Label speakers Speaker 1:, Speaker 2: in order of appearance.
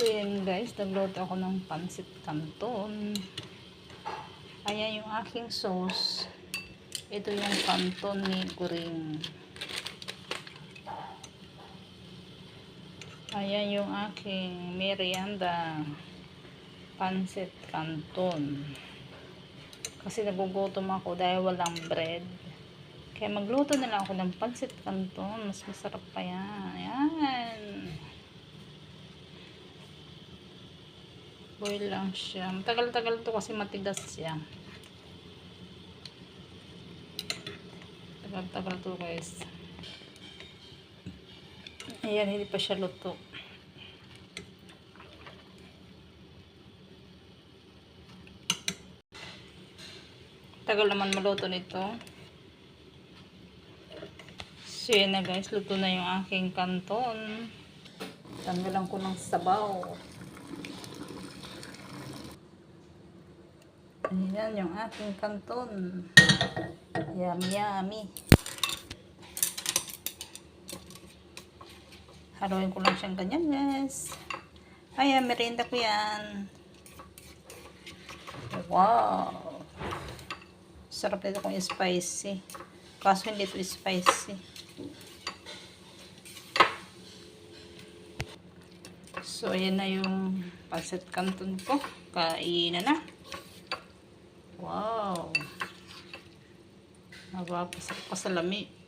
Speaker 1: So yan guys, nagluto ako ng pansit canton. Ayan yung aking sauce. Ito yung canton ni Kuring. Ayan yung aking merienda. Pansit canton. Kasi nagugutom ako dahil walang bread. Kaya magluto na lang ako ng pansit canton. Mas masarap pa yan. Ayan. Boil lang siya. Matagal-tagal to kasi matigas siya. Tagal-tagal to guys. Ayan, hindi pa siya luto. Tagal naman maluto nito. So yun na guys, luto na yung aking kanton. Tanggalan ko ng sabaw. Ayan yung aking kanton. Yummy, yummy. Haluin ko lang siyang ganyan, guys. Ayan, merienda ko yan. Wow! Sarap nito kung spicy. Kaso hindi ito spicy. So, ayan na yung pancit canton ko. Kainan na. Wow! Napapasarap pa sa lami.